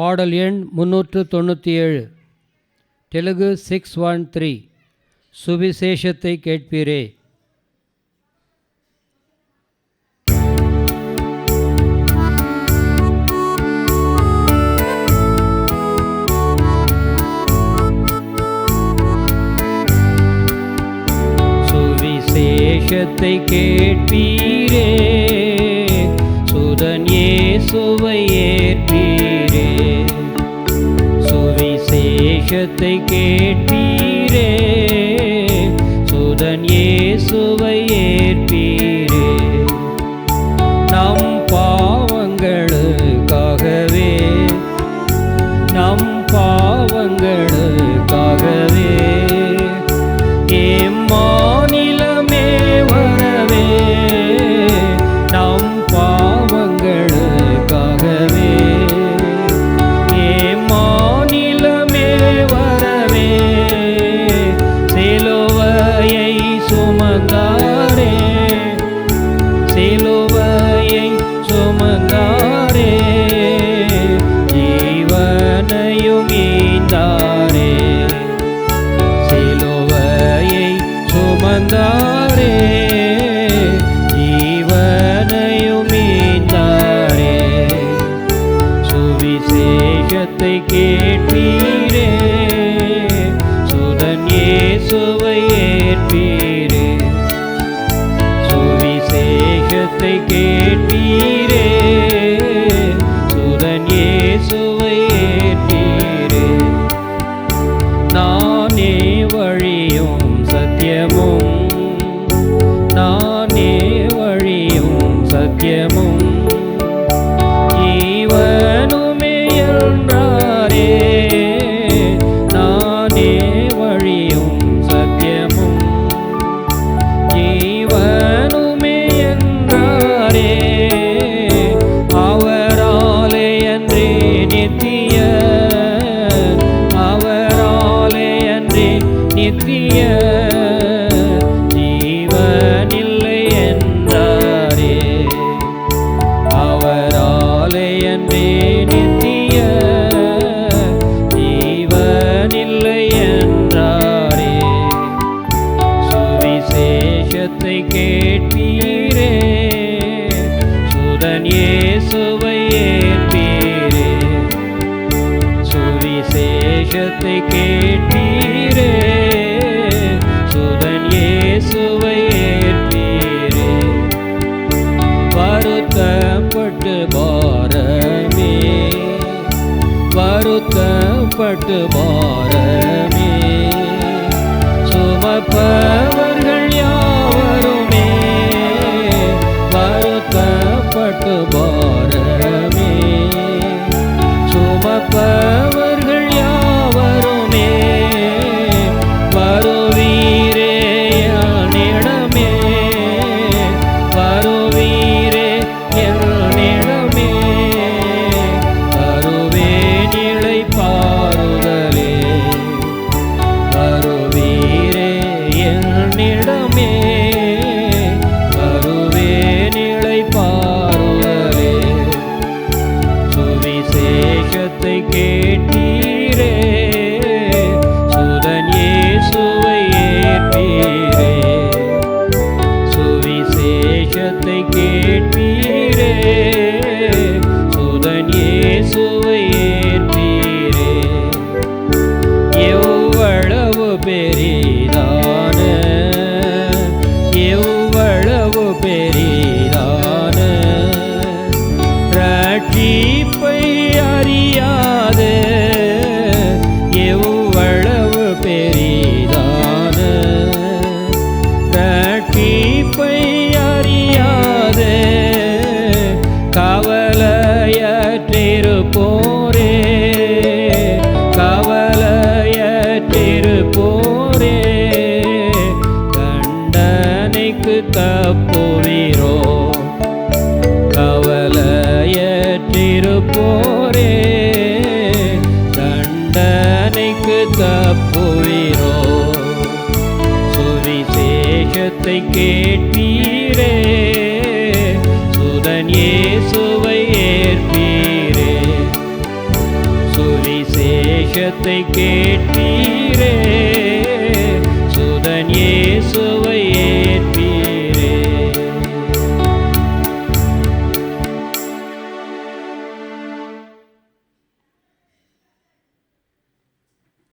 பாடல் எண் முன்னூற்று தொண்ணூற்றி ஏழு தெலுங்கு சிக்ஸ் ஒன் த்ரீ. சுவிசேஷத்தை கேட்பீரே. சுவிசேஷத்தை கேட்பீரே. சுதன் இயேசுவை ஏற்பீர். சுவிசேஷத்தை கேட்பீரே. சுதன் இயேசுவை ஏற்பீரே. நம் பாவங்களுக்காகவே நம் பாவங்களுக்காகவே சுவிசேஷத்தை கேட்பீரே நித்திய ஜீவனில்லை என்றாரே. அவராலே என்றே நித்திய ஜீவனில்லை என்றாரே. சுவிசேஷத்தை கேட்பீரே. சுதன் இயேசுவை ஏற்பீரே. சுவிசேஷத்தை கேட்டீரே 哥。পেরি தப்புவீரோ? கவலையற்றிருப்போரே. தண்டனைக்கு தப்புவீரோ? சுவிசேஷத்தை கேட்பீரே சுதன் இயேசுவை ஏற்பீரே. சுவிசேஷத்தை கேட்பீரே